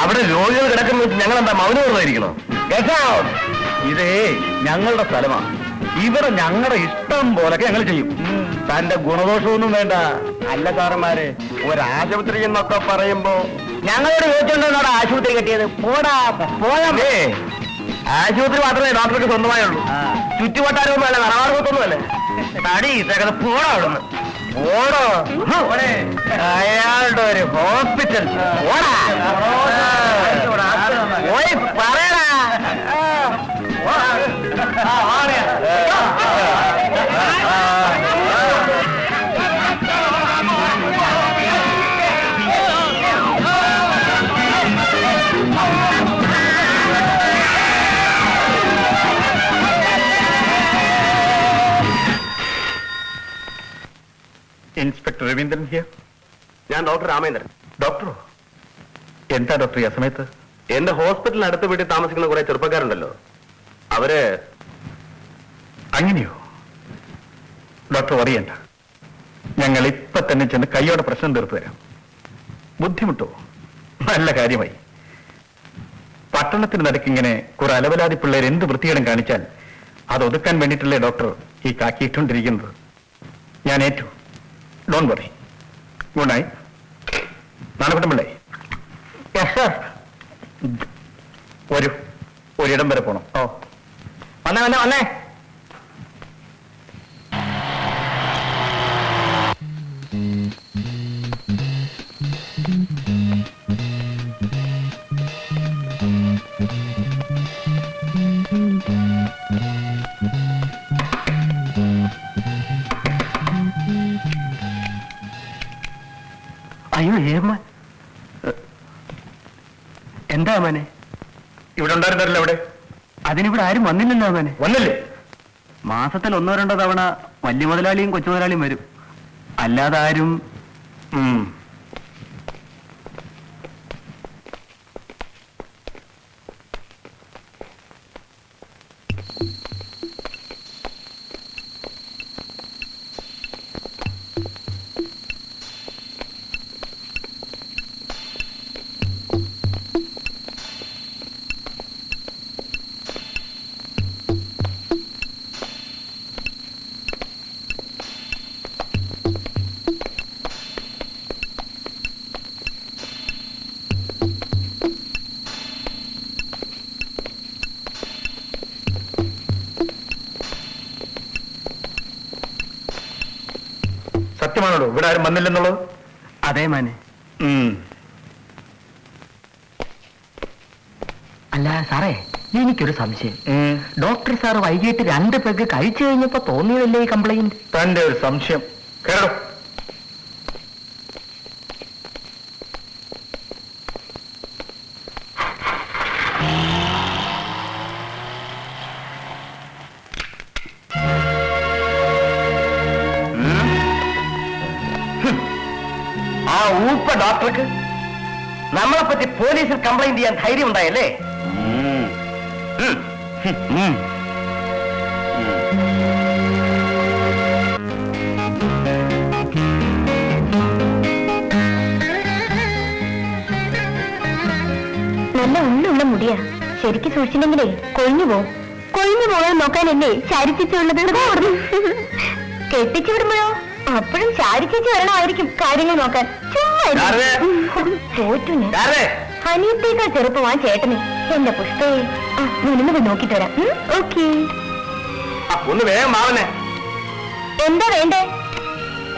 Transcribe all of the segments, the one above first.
അവിടെ രോഗികൾ കിടക്കുന്ന ഞങ്ങൾ എന്താ കേട്ടോ? ഇതേ ഞങ്ങളുടെ സ്ഥലമാണ് ഇവിടെ ഞങ്ങളുടെ ഇഷ്ടം പോലൊക്കെ ഞങ്ങൾ ചെയ്യും. തന്റെ ഗുണദോഷമൊന്നും വേണ്ട. അല്ല സാറന്മാരെ ഒരാശുപത്രി എന്നൊക്കെ പറയുമ്പോ ഞങ്ങളോട് ചോദിച്ചോണ്ടാണ് ആശുപത്രി കെട്ടിയത്. പോടാ പോയാ ആശുപത്രി മാത്രമേ ഡോക്ടർക്ക് സ്വന്തമായുള്ളൂ. ചുറ്റുവട്ടാരമൊന്നും അല്ല നറവാർക്കൊന്നും അല്ലേ തടി പോടാ അവിടുന്ന്. പോടോ അയാളുടെ ഒരു ഹോസ്പിറ്റൽ. പോടാ ഇൻസ്പെക്ടർ രവീന്ദ്രൻ ഹിയർ ഞാൻ ഡോക്ടർ രാമേന്ദ്രൻ. ഡോക്ടറോ എന്താ ഡോക്ടർ ഈ സമയത്ത് എന്റെ ഹോസ്പിറ്റലിന് അടുത്ത് വീട്ടിൽ താമസിക്കുന്ന കുറെ ചെറുപ്പക്കാരുണ്ടല്ലോ. അവർ അങ്ങനെയോ? ഡോക്ടർ അറിയണ്ട. ഞങ്ങൾ ഇപ്പൊ തന്നെ ചെന്ന് കൈയോടെ പ്രശ്നം തീർത്തു തരാം. ബുദ്ധിമുട്ടോ? നല്ല കാര്യമായി. പട്ടണത്തിന് നടക്കിങ്ങനെ കുറെ അലവലാതി പിള്ളേർ എന്ത് വൃത്തികേടും കാണിച്ചാൽ അത് ഒതുക്കാൻ വേണ്ടിയിട്ടല്ലേ ഡോക്ടർ ഈ കാക്കിയിട്ടുകൊണ്ടിരിക്കുന്നത് ഞാൻ ഏറ്റു. ഡോൺ വറി ഗുഡ് നൈറ്റ് നാളെ പിള്ളേ ഒരു ഒരിടം വരെ പോണം. ഓ. വന്നേ വന്നേ വന്നേ. അയ്യോ ഏമ്മ. എന്താ മോനെ? ഇവിടെ ഉണ്ടായിരുന്നല്ലോ അവിടെ. അതിനിവിടെ ആരും വന്നില്ലല്ലോ അവനെ വന്നില്ലേ? മാസത്തിൽ ഒന്നോ രണ്ടോ തവണ വലിയ മുതലാളിയും കൊച്ചു മുതലാളിയും വരും. അല്ലാതെ ആരും ഉം. സത്യമാണോ ഇവിടെ ആരും വന്നില്ലെന്നുള്ളത്? അതേ മാനെ. അല്ല സാറേ എനിക്കൊരു സംശയം. ഡോക്ടർ സാർ വൈകിട്ട് രണ്ട് പെഗ് കഴിച്ചു കഴിഞ്ഞപ്പോ തോന്നിയതല്ലേ ഈ കംപ്ലൈന്റ് തന്റെ ഒരു സംശയം. കേട്ടോ ഊപ്പ ഡോക്ടർക്ക്? നമ്മളെ പറ്റി പോലീസിൽ കംപ്ലൈന്റ് ചെയ്യാൻ ധൈര്യം ഉണ്ടായല്ലേ. നല്ല ഉള്ളുള്ള മുടിയാ. ശരിക്ക് സൂക്ഷിച്ചില്ലെങ്കിലേ കൊഴിഞ്ഞു പോവും. കൊഴിഞ്ഞു പോകാൻ നോക്കാനല്ലേ ചാരിച്ചിച്ചുള്ളത്? കെട്ടിച്ചു വിടുമ്പോഴോ? അപ്പോഴും ചാരിച്ചിച്ച് വരണമായിരിക്കും കാര്യങ്ങൾ നോക്കാൻ. ശാരദേ, അനിയത്തേക്കാൾ ചെറുപ്പമാൻ ചേട്ടനെ. എന്റെ പുഷ്പയെ ഞാനിന്ന് നോക്കിട്ട് വരാം. ഓക്കേ. ആ, ഒന്ന് വേഗം മാവനെ. എന്താ വേണ്ടേ?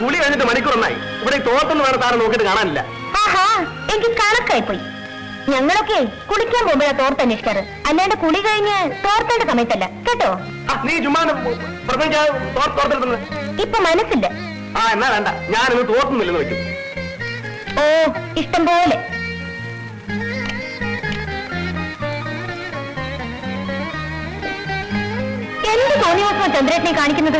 കുളി കഴിഞ്ഞിട്ട് മണിക്കൂറൊന്നായി. ഇവിടെ തോട്ടൊന്നും വേറെ താരം നോക്കിട്ട് കാണാനില്ല. ആഹാ എനിക്ക് കണക്കായി പോയി ഞങ്ങളൊക്കെ കുളിക്കാൻ പോകുമ്പോഴാ തോർത്ത് അന്വേഷിക്കാറ്. അല്ലാണ്ട് കുളി കഴിഞ്ഞ് തോർത്തേണ്ട സമയത്തല്ല. കേട്ടോ? ആ, നീ ചുമ്മാ ഇപ്പൊ മനസ്സില്ല. ആ എന്നാ വേണ്ട. ഞാനിന്ന് തോർത്തുന്നില്ലെന്ന് വെക്കും. ഓ ഇഷ്ടം പോലെ എന്ത് തോന്നിയവസമാണ് ചന്ദ്രേട്ടനെ കാണിക്കുന്നത്?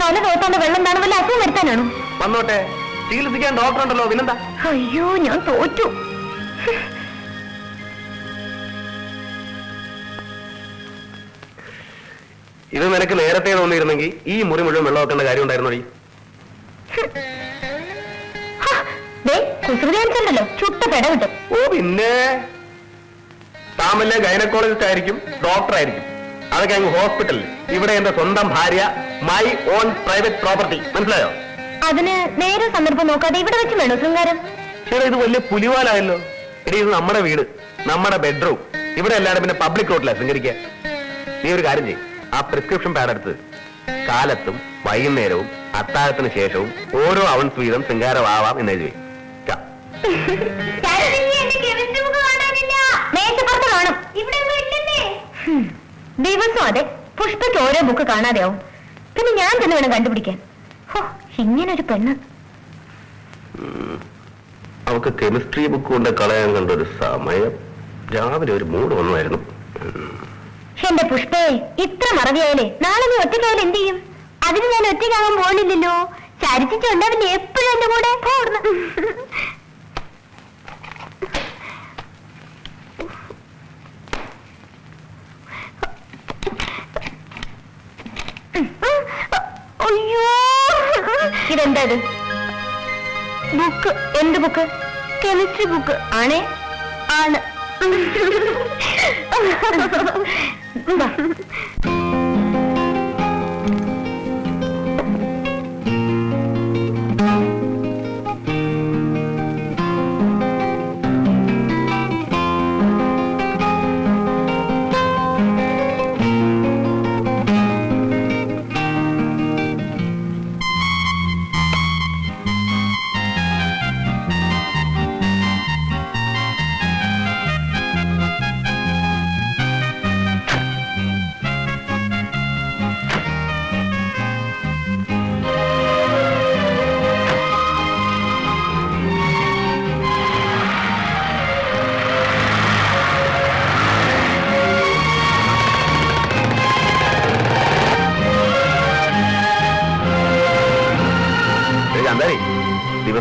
തല തോത്താണ്ട് വെള്ളം എന്താണ് വല്ല അസുഖം വരുത്താനാണോ? വന്നോട്ടെ. ചികിത്സിക്കാൻ ഡോക്ടർ ഉണ്ടല്ലോ പിന്നെന്താ? അയ്യോ ഞാൻ തോറ്റു. ഇത് നിനക്ക് നേരത്തെ തോന്നിയിരുന്നെങ്കിൽ ഈ മുറി മുഴുവൻ വെള്ളം വെക്കേണ്ട കാര്യം ഉണ്ടായിരുന്നോടി? ദേ കുസൃതി കാണിച്ചല്ലോ ചുട്ട പെട കിട്ടും. ഓ പിന്നെ താൻ വല്ല ഗൈനക്കോളജിസ്റ്റ് ആയിരിക്കും ഡോക്ടർ ആയിരിക്കും. അതൊക്കെ അങ്ങ് ഹോസ്പിറ്റലിൽ. ഇവിടെ എന്റെ സ്വന്തം ഭാര്യ മൈ ഓൺ പ്രൈവറ്റ് പ്രോപ്പർട്ടി. മനസ്സിലായോ? അതിന് നേരെ സന്ദർഭം നോക്കാതെ ഇവിടെ വെച്ച് വേണോ ശൃംഗാരം. ചേട്ടാ ഇത് വലിയ പുലിവാലായല്ലോ. എടി ഇത് നമ്മുടെ വീട് നമ്മുടെ ബെഡ്റൂം. ഇവിടെ എല്ലാവരും പിന്നെ പബ്ലിക് റോഡിലാണ് ശൃംഗരിക്കുക നീ ഒരു കാര്യം ചെയ്യും. ആ പ്രിസ്ക്രിപ്ഷൻ പാഡ് എടുത്ത് കാലത്തും വൈകുന്നേരവും അത്താഴത്തിന് ശേഷവും ഓരോ അവൻസ് വീതം ശൃംഗാരമാവാം എന്ന് എഴുതി. മേശപ്പുറത്ത് കാണും. ഹും. ദിവസം അതെ പുഷ്പയ്ക്ക് ഓരോ ബുക്ക് കാണാതെയാവും. പിന്നെ ഞാൻ തന്നെ വേണം കണ്ടുപിടിക്കാൻ. ഹോ, ഇങ്ങനൊരു പെണ്ണ്. അവക്ക് കെമിസ്ട്രി ബുക്ക് കൊണ്ട് കളയാൻ കണ്ടൊരു സമയം. രാവിലെ ഒരു മൂഡ് വന്നായിരുന്നു. എന്റെ പുഷ്പേ ഇത്ര മറവിയായാലേ നാളെ നീ ഒറ്റയ്ക്കായാലും എന്ത് ചെയ്യും? അതിന് ഞാൻ ഒറ്റയ്ക്കാകാൻ പോണില്ലല്ലോ. ചരിച്ചിട്ടുണ്ടാവില്ലേ എപ്പോഴും എന്റെ കൂടെ പോർന്ന് അയ്യോ ഇതെന്താ ഇത് ബുക്ക് എന്ത് ബുക്ക് കെമിസ്ട്രി ബുക്ക് ആണേ ആണ്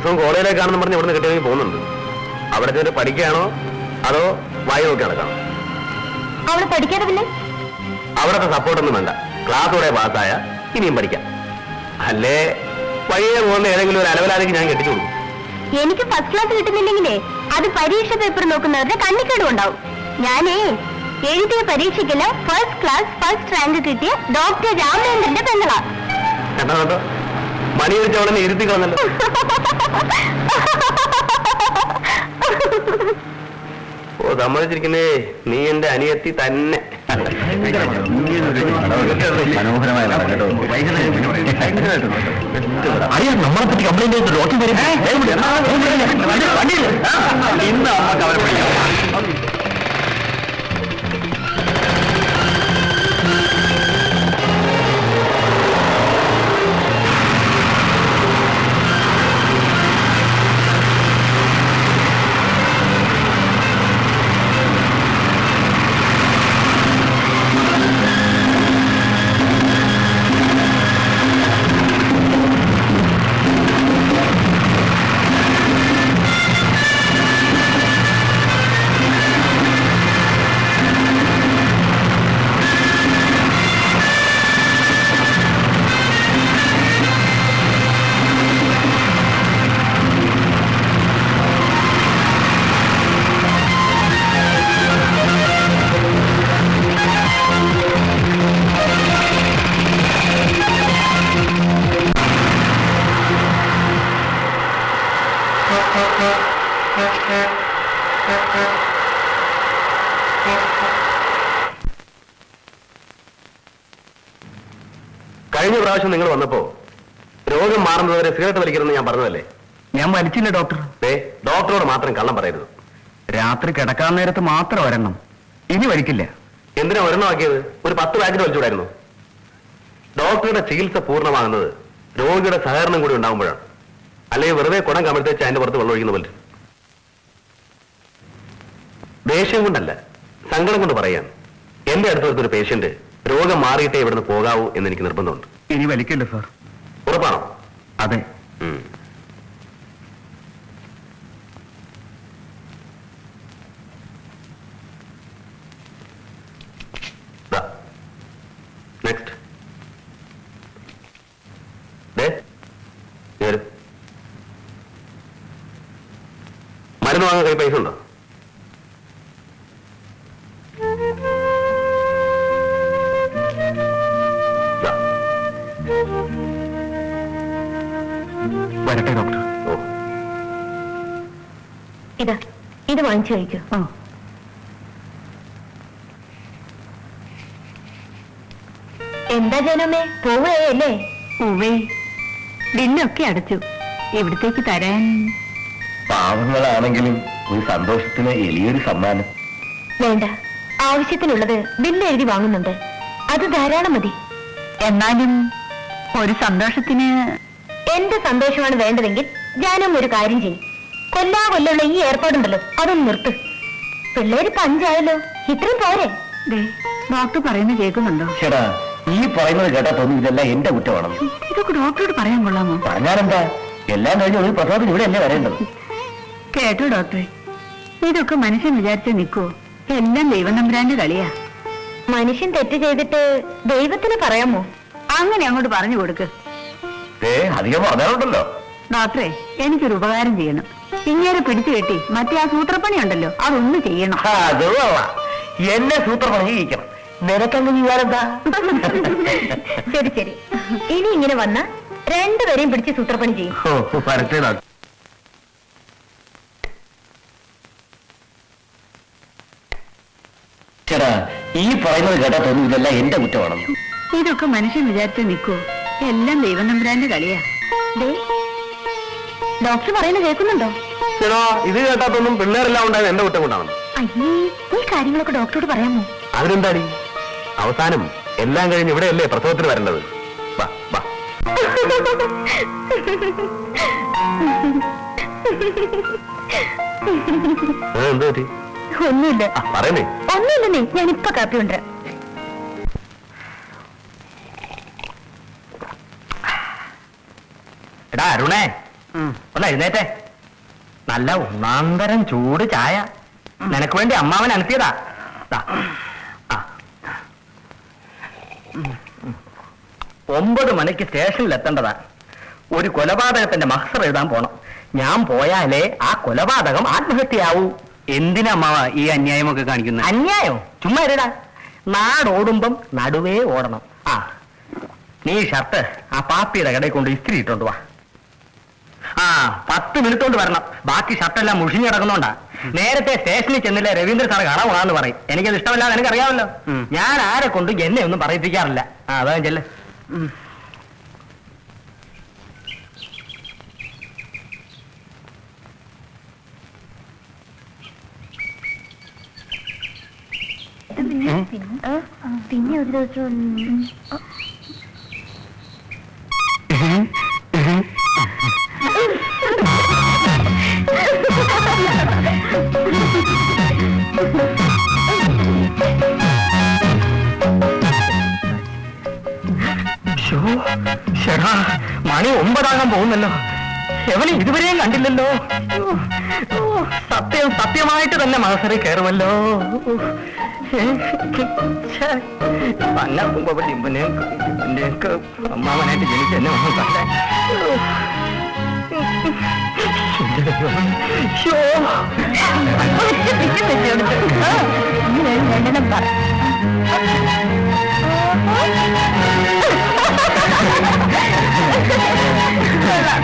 ദിവസവും കോളേജിലേക്കാണെന്ന് പറഞ്ഞ് ഇവിടുന്ന് കിട്ടിയെങ്കിൽ പോകുന്നുണ്ട്. അവിടെ ചെന്ന് പഠിക്കുകയാണോ? അതോ വായി നോക്കി നടക്കണം? അവിടെ പഠിക്കാതെ പിന്നെ? അവിടത്തെ സപ്പോർട്ടൊന്നും വേണ്ട. ക്ലാസ്സോടെ പാസ്സായ ഇനിയും പഠിക്കാം. അല്ലേ? വഴിയെ പോകുന്ന ഏതെങ്കിലും ഒരു അലവലാലേക്ക് ഞാൻ കെട്ടിച്ചു കൊടുക്കും. എനിക്ക് ഫസ്റ്റ് ക്ലാസ് കിട്ടുന്നില്ലെങ്കിലേ അത് പരീക്ഷ പേപ്പർ നോക്കുന്നവരുടെ കണ്ണിക്കേടും ഉണ്ടാവും ഞാനേ എഴുതിയ പരീക്ഷയ്ക്കല്ല ഫസ്റ്റ് ക്ലാസ് ഫസ്റ്റ് റാങ്ക് കിട്ടിയ ഡോക്ടർ രാമചന്ദ്രന്റെ പെങ്ങളാ. കണ്ടോ കണ്ടോ? മണി വെച്ച് അവിടെ നിന്ന് ഇരുത്തി കളഞ്ഞല്ലോ ഓ സമ്മതിച്ചിരിക്കുന്നേ നീ എന്റെ അനിയത്തി തന്നെ മനോഹരമായ പടം കേട്ടോ നമ്മളെ പറ്റി കംപ്ലൈന്റ് ചെയ്ത് ഡോക്ടർ വരും ഇന്ന് നമുക്ക് അവരെ വിളിക്കാം പ്രാവശ്യം നിങ്ങൾ വന്നപ്പോ രോഗം മാറുന്നതുവരെ സിഗരറ്റ് വലിക്കണമെന്ന് ഞാൻ പറഞ്ഞതല്ലേ? ഞാൻ വലിച്ചില്ല ഡോക്ടർ. ഏ ഡോക്ടറോട് മാത്രം കള്ളം പറയരുത്. രാത്രി കിടക്കാൻ നേരത്ത് മാത്രം ഒരെണ്ണം. ഇനി വലിക്കില്ല. എന്തിനാ ഒരെണ്ണമാക്കിയത് ഒരു പത്ത് പാക്കറ്റ് വലിച്ചുകൂടായിരുന്നു. ഡോക്ടറുടെ ചികിത്സ പൂർണമാകുന്നത് രോഗിയുടെ സഹകരണം കൂടി ഉണ്ടാകുമ്പോഴാണ്. അല്ലെങ്കിൽ വെറുതെ കുടം കമഴ്ത്തേച്ച് അതിന്റെ പുറത്ത് വെള്ളം ഒഴിക്കുന്ന പോലെ ദേഷ്യം കൊണ്ടല്ല സങ്കടം കൊണ്ട് പറയാം എന്റെ അടുത്ത് ഒരു പേഷ്യന്റ് രോഗം മാറിയിട്ടേ ഇവിടുന്ന് പോകാവൂ എന്ന് എനിക്ക് നിർബന്ധമുണ്ട്. ഇനി വലിക്കില്ല സാർ? ഉറപ്പാണോ? അതെ. മരുന്ന് വാങ്ങാൻ കൈ പൈസ ഉണ്ടോ? വാങ്ങിച്ചു കഴിക്കൂ എന്താ ജനമേ പോവുകയല്ലേ? ഉവേ ബില്ലൊക്കെ അടച്ചു. എവിടത്തേക്ക് തരാൻ? പാവങ്ങളാണെങ്കിലും ഒരു സന്തോഷത്തിന് എളിയൊരു സമ്മാനം. വേണ്ട. ആവശ്യത്തിനുള്ളത് ബില്ല് എഴുതി വാങ്ങുന്നുണ്ട്. അത് ധാരാളം മതി. എന്നാലും ഒരു സന്തോഷത്തിന് എന്റെ സന്തോഷമാണ് വേണ്ടതെങ്കിൽ ഞാനും ഒരു കാര്യം ചെയ്യും. കൊല്ലാ കൊല്ലുള്ള ഈ ഏർപ്പാടുണ്ടല്ലോ. അതൊന്ന് നിർത്ത്. പിള്ളേര് പഞ്ചായല്ലോ ഇത്രയും പോരെ. ദേ, ഡോക്ടർ പറയുന്നത് കേൾക്കുന്നുണ്ടോ? ചേടാ ഈ പറയുന്നത് കേട്ടാ തോന്നി ഇതെല്ലാം എന്റെ കുറ്റമാണ്? ഇതൊക്കെ ഡോക്ടറോട് പറയാൻ കൊള്ളാമോ? പറഞ്ഞാലെന്താ? എല്ലാം കഴിഞ്ഞ് ഒരു പ്രസവത്തിന് ഇവിടെ അല്ലേ വരേണ്ടത്? കേട്ടോ ഡോക്ടറെ. ഇതൊക്കെ മനുഷ്യൻ വിചാരിച്ച നിൽക്കുവോ എല്ലാം ദൈവം നമ്പുരാന്റെ കളിയാ. മനുഷ്യൻ തെറ്റ് ചെയ്തിട്ട് ദൈവത്തിന് പറയാമോ? അങ്ങനെ അങ്ങോട്ട് പറഞ്ഞു കൊടുക്ക്. അധികം ഡോക്ടറെ എനിക്കൊരു ഉപകാരം ചെയ്യണം. ഇങ്ങനെ പിടിച്ചു കെട്ടി. മറ്റേ ആ സൂത്രപ്പണി ഉണ്ടല്ലോ അതൊന്ന് ചെയ്യണം. ആ, അത് കൊള്ളാം. എന്നെ സൂത്രപ്പണി ചെയ്യിക്കണം നിനക്കങ്ങ് ചെയ്യാനെന്താ ശരി ശരി. ഇനി ഇങ്ങനെ വന്ന രണ്ടുപേരെയും പിടിച്ച് സൂത്രപ്പണി ചെയ്യും. ഓ വരട്ടെ ഡോക്ടർ ചേട്ടാ ഈ പറയുന്നത് കേട്ടാ തോന്നുന്നു ഇതെല്ലാം എന്റെ കുറ്റമാണെന്ന്. ഇതൊക്കെ മനുഷ്യൻ വിചാരിച്ച് നിൽക്കൂ എല്ലാം ദൈവം നമ്പുരാന്റെ കളിയാ. ദേ, ഡോക്ടർ പറയുന്നത് കേൾക്കുന്നുണ്ടോ? ചേടാ ഇത് കേട്ടാത്തൊന്നും പിള്ളേരെല്ലാം ഉണ്ടായത് എന്റെ കുറ്റം കൊണ്ടാണ്. അയ്യേ ഈ കാര്യങ്ങളൊക്കെ ഡോക്ടറോട് പറയാമോ? അതിനെന്താടി? അവസാനം എല്ലാം കഴിഞ്ഞ് ഇവിടെയല്ലേ പ്രസവത്തിന് വരേണ്ടത്. വാ വാ. എന്താ പറ്റി? ഒന്നുമില്ല. ആ പറയുന്നേ. ഒന്നുമില്ലെന്നേ ഞാൻ ഇപ്പൊ കാപ്പി ഉണ്ട് എടാ അരുണേ. ഒന്ന് എഴുന്നേറ്റേ. നല്ല ഒന്നാന്തരം ചൂട് ചായ. നിനക്ക് വേണ്ടി അമ്മാവൻ അനത്തിയതാ. ദാ. ആ. ഒമ്പത് മണിക്ക് സ്റ്റേഷനിൽ എത്തേണ്ടതാ. ഒരു കൊലപാതകത്തിന്റെ മഹസർ എഴുതാൻ പോണം. ഞാൻ പോയാലേ ആ കൊലപാതകം ആത്മഹത്യയാവൂ. എന്തിനാ അമ്മാവ ഈ അന്യായമൊക്കെ കാണിക്കുന്നത് അന്യായോ? ചുമ്മാ ഇരടാ. നാടോടുമ്പം നടുവേ ഓടണം. ആ. നീ ഷർട്ട് ആ പാപ്പിയുടെ കടയിൽ കൊണ്ട് ഇസ്തിരി ഇട്ടോണ്ട് വാ. പത്ത് മിനിറ്റ് കൊണ്ട് വരണം. ബാക്കി ഷർട്ടെല്ലാം മുഷിഞ്ഞ് കിടക്കുന്നോണ്ടാ. നേരത്തെ സ്റ്റേഷനിൽ ചെന്നില്ല രവീന്ദ്ര സാറ് കാണാൻ പോകാന്ന് പറയും. എനിക്കത് ഇഷ്ടമല്ല എനിക്കറിയാമല്ലോ. ഞാൻ ആരെ കൊണ്ട് എന്നെ ഒന്നും പറയിപ്പിക്കാറില്ല. ആ അതാ ചെല്ല്. പിന്നെ ഒരു ദിവസം മണി ഒമ്പതാകാൻ പോകുന്നല്ലോ എവനെ ഇതുവരെയും കണ്ടില്ലല്ലോ സത്യം സത്യമായിട്ട് തന്നെ മഹസറി കയറുമല്ലോ പന്നപ്പുമ്പടിമ്പനെയൊക്കെ അമ്മാവനായിട്ട് ജനിച്ച എന്നെ കണ്ടേ പറ എടാ,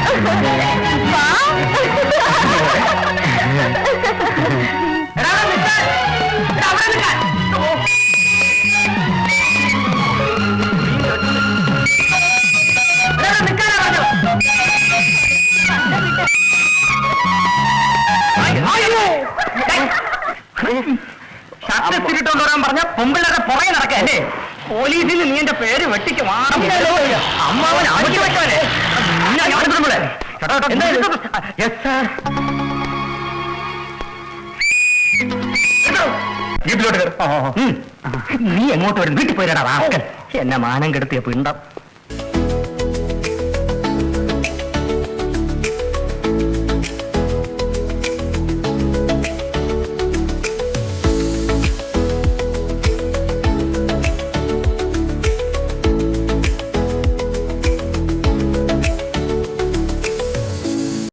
പോലീസിൽ നീ എന്റെ പേര് വെട്ടിക്ക് അമ്മാവൻ അടിച്ചു സാർ വീട്ടിലോട്ട് നീ എങ്ങോട്ട് വരും? വീട്ടിൽ പോയിരടാ റാസ്കൽ എന്നെ മാനം കെടുത്തിയ പിണ്ടം.